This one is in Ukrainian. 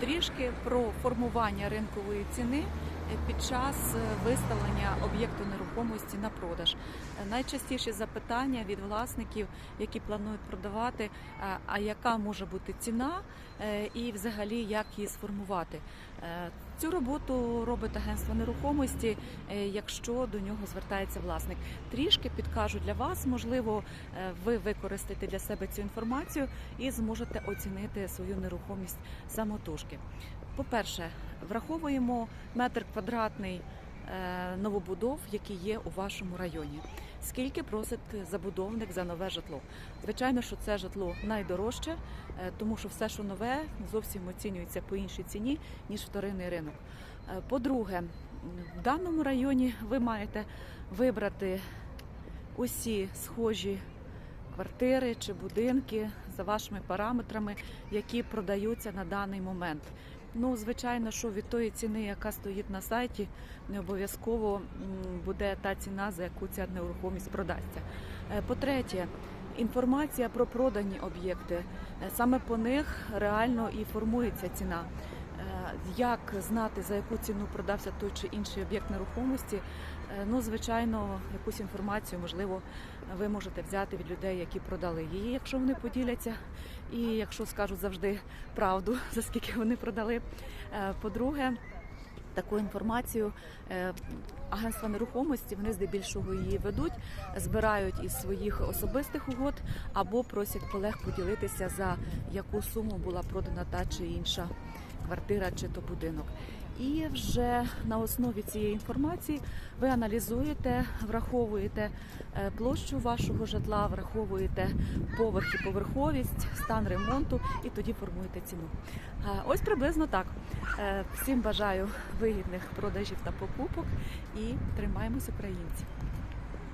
Трішки про формування ринкової ціни е, під час е, виставлення об'єкту нерухомості на продаж. Найчастіше Найчастіші запитання від власників, які планують продавати, е, а яка може бути ціна е, і взагалі як її сформувати. Цю роботу робить агентство нерухомості, е, якщо до нього звертається власник. Трішки підкажу для вас, можливо, е, ви використаєте для себе цю інформацію і зможете оцінити свою нерухомість самотужки. По-перше, враховуємо метр квадратний новобудов, які є у вашому районі. Скільки просить забудовник за нове житло? Звичайно, що це житло найдорожче, е, тому що все, що нове, зовсім оцінюється по іншій ціні ніж вторинний ринок. Е, По-друге, в даному районі ви маєте вибрати усі схожі квартири чи будинки за вашими параметрами, які продаються на даний момент. Ну, звичайно, що від тої ціни, яка стоїть на сайті, не обов'язково буде та ціна, за яку ця нерухомість продасться. Е, По-третє, інформація про продані об'єкти. Е, Саме по них реально і формується ціна. Е, Як знати, за яку ціну продався той чи інший об'єкт нерухомості? Е, Ну, звичайно, якусь інформацію, можливо, ви можете взяти від людей, які продали її, якщо вони поділяться, і якщо скажуть завжди правду, за скільки вони продали. Е, По-друге, таку інформацію е, агентства нерухомості вони здебільшого її ведуть, збирають із своїх особистих угод або просять колег поділитися за яку суму була продана та чи інша квартира чи то будинок. І вже на основі цієї інформації ви аналізуєте, враховуєте е, площу вашого житла, враховуєте поверх і поверховість, стан ремонту і тоді формуєте ціну. Е, Ось приблизно так. Е, Всім бажаю вигідних продажів та покупок і тримаємось українці.